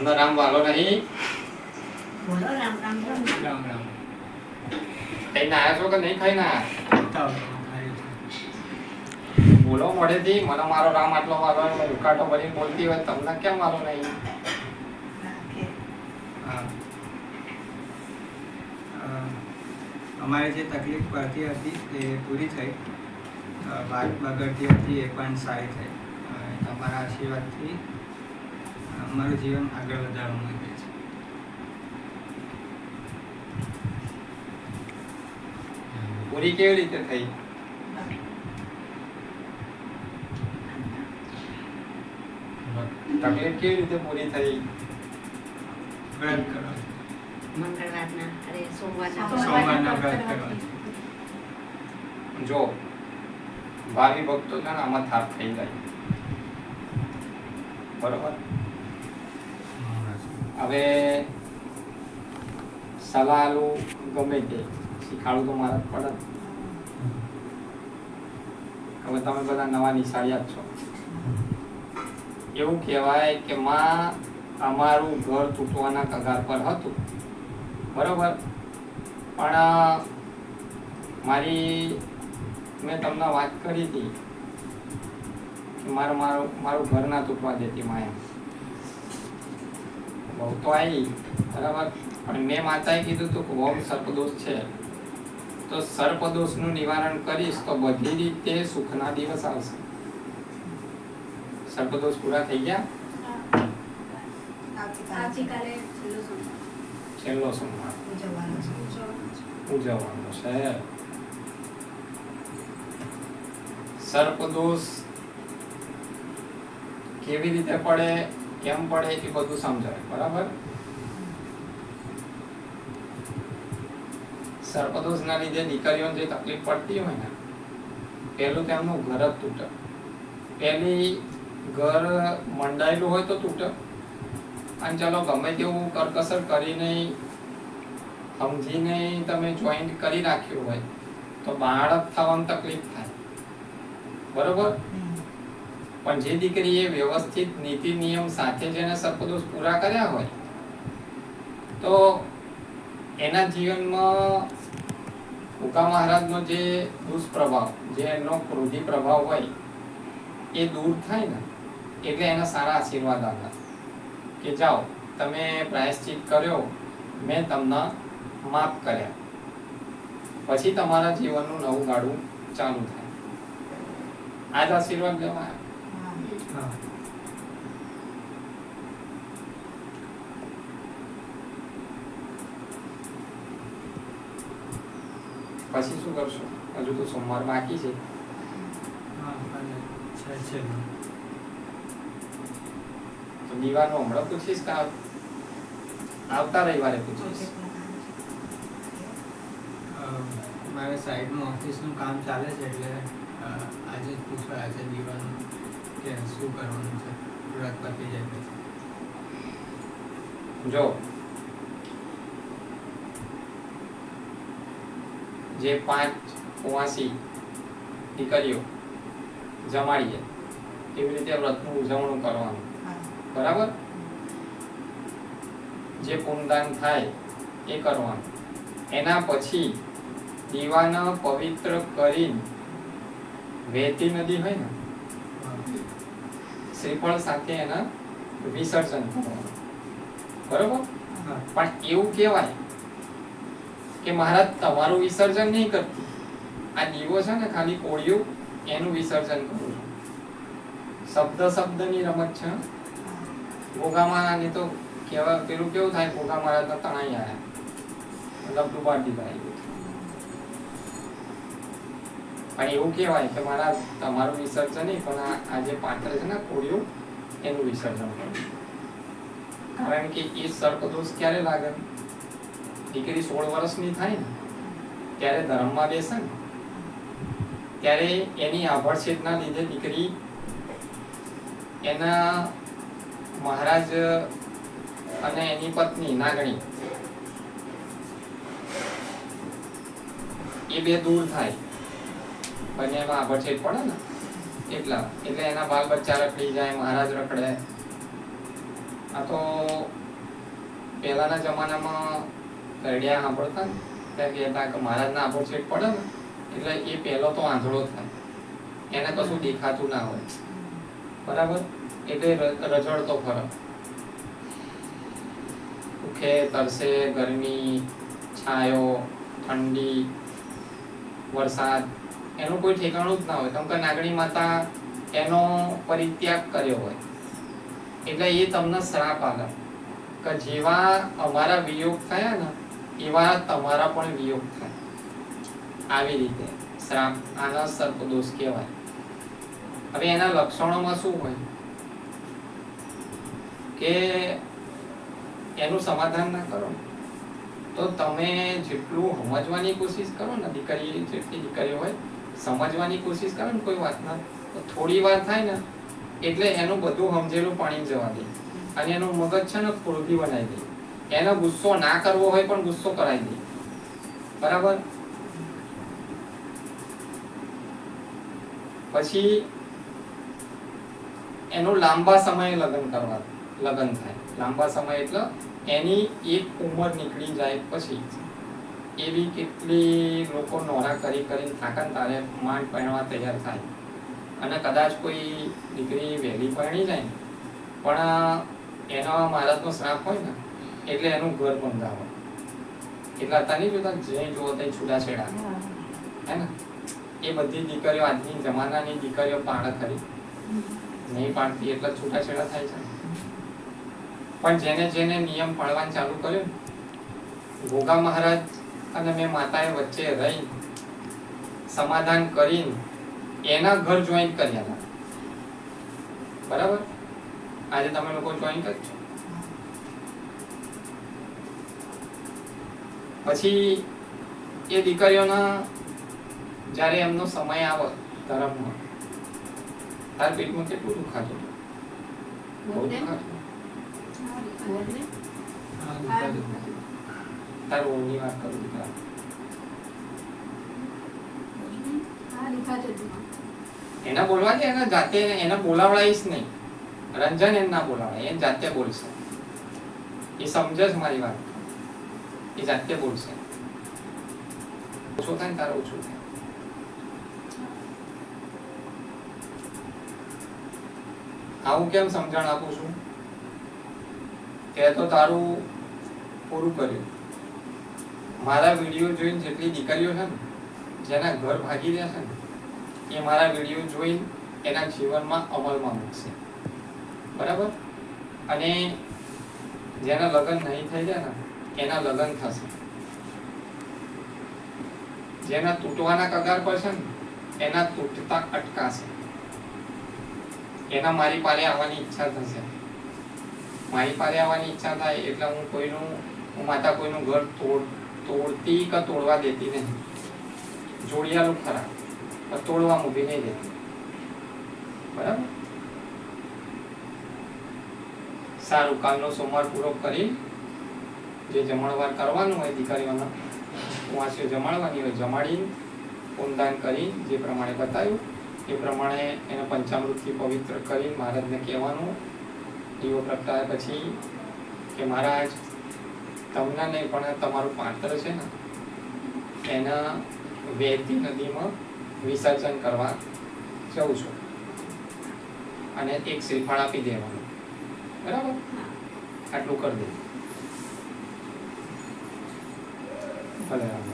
તમને રામ વાલો નહીં. બોલો રામ રામ રામ. રામ ખાઈને આયા છો કે નહીં ખાઈને છે. બોલો મોઢેથી મને મારો રામ આટલો વાલો ઉકાટો ભરીને બોલતી હોય તમને કેમ વાલો નહીં. અમારે જે તકલીફ પડતી હતી એ પૂરી થઈ. વાત બગડતી હતી એ પણ સારી થઈ. તમારા આશીર્વાદથી અમારું જીવન આગળ વધારવા માંગે છે. પૂરી કેવી રીતે થઈ? તકલીફ કેવી રીતે પૂરી થઈ? વ્રત કરો. મંગળવારના અરે સોમવારના. સોમવારના વ્રત કરવા જો ભાવિ ભક્તો છે ને આમાં થાપ થઈ જાય. બરોબર? હવે સલાહ આલું ગમે તે, શીખાડું તો મારા પડત પડે હવે તમે બધા નવા નિશાળિયા છો. એવું કહેવાય કે માં અમારું ઘર તૂટવાના કગાર પર હતું. બરોબર? પણ, મારી, મેં તમને વાત કરી હતી કે મારું મારું મારું ઘર ના તૂટવા દેતી માયા બહુ તો આવી બરાબર મેં માતાએ કીધું હતું કે બહુ સર્પદોષ છે. તો સર્પદોષનું નિવારણ કરીશ તો બધી રીતે સુખના દિવસ આવશે. સર્પદોષ પૂરા થઈ ગયા? આવતીકાલે છેલ્લો સોમવાર. ઉજવવાનો છે. સર્પદોષ કેવી રીતે પડે? કેમ પડે એ બધું સમજાય, બરાબર? સર્પદોષના લીધે દીકરીઓને જે તકલીફ પડતી હોય ને, પહેલું તેમનું ઘર જ તૂટે. પહેલી ઘર મંડાયેલું હોય તો તૂટે. અને ચાલો ગમે તેવું કરકસર કરીને, સમજીને તમે જોઈન્ટ કરી રાખ્યું હોય, તો બાળક થવાની તકલીફ થાય. બરોબર? પણ જે દીકરીએ વ્યવસ્થિત નીતિ નિયમ સાથે જેને સર્પદોષ પૂરા કર્યા હોય, તો એના જીવનમાં ઉકા મહારાજનો જે દુષ્પ્રભાવ, જે એનો ક્રોધી પ્રભાવ હોય, એ દૂર થાય ને, એટલે એના સારા આશીર્વાદ આવ્યા કે જાઓ, તમે પ્રાયશ્ચિત કર્યો, મેં તમને માફ કર્યા. પછી તમારા જીવનનું નવું ગાડું ચાલુ થાય. આજ આશીર્વાદ લેવા આવ્યા. હા. પછી શું કરશો? હજુ તો સોમવાર બાકી છે. હા અને છે છે. તો દિવાનું હમણાં પૂછીશ કે આવ- આવતા રવિવારે પૂછીશ? મારે સાઈડમાં ઓફિસનું કામ ચાલે છે એટલે આજે જ પૂછવા આજે દીવાનું કે શું કરવાનું છે? વ્રત પતી જાય પછી. જો. જે પાંચ કુવાસી દીકરીઓ જમાડીએ કેવી રીતે વ્રતનું ઉજવણું કરવાનું. બરાબર? જે પુનદાન થાય એ કરવાનું. એના પછી દીવાને પવિત્ર કરીને વહેતી નદી હોય ને શ્રીફળ સાથે એના વિસર્જન કરવાનું બરોબર? પણ એવું કહેવાય કે મહારાજ તમારું વિસર્જન નહીં કરતું. આ દીવો છે ને ખાલી કોળિયું એનું વિસર્જન કરું. છું શબ્દ શબ્દની રમત છે. ઘોઘામાં ને તો કેવા પેલું કેવું થાય? ભોગા મારા તો તણાઈ આવ્યા મતલબ ડૂબાડી દીધા. પણ એવું કહેવાય કે મારા, તમારું વિસર્જન નહીં, પણ આ જે પાત્ર છે ને, કોળિયું, એનું વિસર્જન કરું કારણ કે એ સર્પદોષ ક્યારે લાગે? દીકરી સોળ વર્ષની થાય ને, ત્યારે ધર્મમાં બેસે ને, ત્યારે એની આભડછેદના લીધે દીકરી એના મહારાજ અને એની પત્ની નાગણી એ બે દૂર થાય. બંનેમાં આભડછેદ પડે ને? એટલા. એટલે એના બાલ બચ્ચા રખડી જાય, મહારાજ રખડે. આ તો પહેલાના જમાનામાં કરડિયા સાંભળતા ને? કહેતા કે મહારાજના છેટ પડે ને? એટલે એ પહેલો તો આંધળો થાય. એને કશું દેખાતું ના હોય. બરાબર? એટલે રજડતો ફરક ભૂખે તરસે, ગરમી, છાયો, ઠંડી, વરસાદ. એનું કોઈ ઠેકાણું જ ના હોય. કેમ કે નાગણી માતા એનો પરિત્યાગ કર્યો હોય. એટલે એ તમને શ્રાપ આલે કે જેવા અમારા વિયોગ થયા ને, એવા તમારા પણ વિયોગ થાય. આવી રીતે શ્રાપ આના સર્પદોષ કહેવાય. હવે એના લક્ષણોમાં શું હોય? કે એનું સમાધાન ના કરો. તો તમે જેટલું સમજવાની કોશિશ કરો ને, દીકરી જેટલી દીકરીઓ હોય સમજવાની કોશિશ કરો ને કોઈ વાતના થોડી વાર થાય ને, એટલે એનું બધું સમજેલું પાણી જવા દે. અને એનું મગજ છે ને ખોલથી બનાવી દે. એનો ગુસ્સો ના કરવો હોય પણ ગુસ્સો કરાવી દે. બરાબર? પછી એનું લાંબા સમયે લગ્ન કરવા, લગ્ન થાય. લાંબા સમય એટલે એની એક ઉંમર નીકળી જાય પછી. એવી કેટલી લોકો નોરા કરી કરીને થાકન તારે માંડ પહેણવા તૈયાર થાય. અને કદાચ કોઈ દીકરી વહેલી પરણી જાય પણ એનો મહારાજનો શ્રાપ હોય ને એટલે એનું ઘર બંધાવે. એટલે હતા નહીં જોતા જે જુઓ તે છૂટાછેડા હે. ને એ બધી દીકરીઓ આજની જમાનાની દીકરીઓ પાડે ખરી. નહીં પાડતી એટલે છૂટાછેડા થાય છે. પણ જેને જેને નિયમ પાળવાનું ચાલુ કર્યું ગોગા મહારાજ અને મેં માતાએ વચ્ચે રહી સમાધાન કરીને એના ઘર જોઈન કર્યા હતા. બરાબર? આજે તમે લોકો જોઈન કરજો પછી એ દીકરીઓના જ્યારે એમનો સમય આવે ધર્મનો તાર પેટમાં કેટલું દુખાતું બહુ દુખાતું તાર ઓની વાત કરું દીકરા એના બોલવા દે એના જાતે એને બોલાવડાવીશ નહીં રંજન એને ના બોલાવડાય એ જાતે બોલશે એ સમજે મારી વાત એ જાતે બોલશે ઓછો થાય ને તારે ઓછું થાય આવું કેમ સમજણ આપું છું તે તો તારું પૂરું કર્યું મારા વીડિયો જોઈને જેટલી દીકરીઓ છે ને, જેના ઘર ભાગી રહ્યા છે ને, એ મારા વીડિયો જોઈને એના જીવનમાં અમલમાં મૂકશે. બરાબર? અને જેના લગ્ન નહીં થઈ જાય ને, એના લગ્ન થશે. જેના તૂટવાના કગાર પર છે ને, એના તૂટતા અટકાશે. એના મારી પાસે આવવાની ઈચ્છા થશે. મારી પાસે આવવાની ઈચ્છા થાય એટલે હું કોઈનું, હું માતા કોઈનું ઘર તોડ તોડતી કે તોડવા દેતી નહીં. જોડિયાલું ખરા તોડવા મૂકી નહીં દેતી. બરાબર? સારું, કાલનો સોમવાર પૂરો કરી, જે જમણવાર કરવાનું હોય દીકરીઓના વાંચ્યો જમાડવાની હોય જમાડી પૂનદાન કરી, જે પ્રમાણે બતાવ્યું, એ પ્રમાણે એને પંચામૃતથી પવિત્ર કરી મહારાજને કહેવાનું, દીવો પ્રગટાય પછી કે મહારાજ તમને નહીં પણ તમારું પાત્ર છે ને એના વહેતી નદીમાં વિસર્જન કરવા જઉં છું. અને એક શ્રીફળ આપી દેવાનું. બરાબર? આટલું કરી દે. ભલે.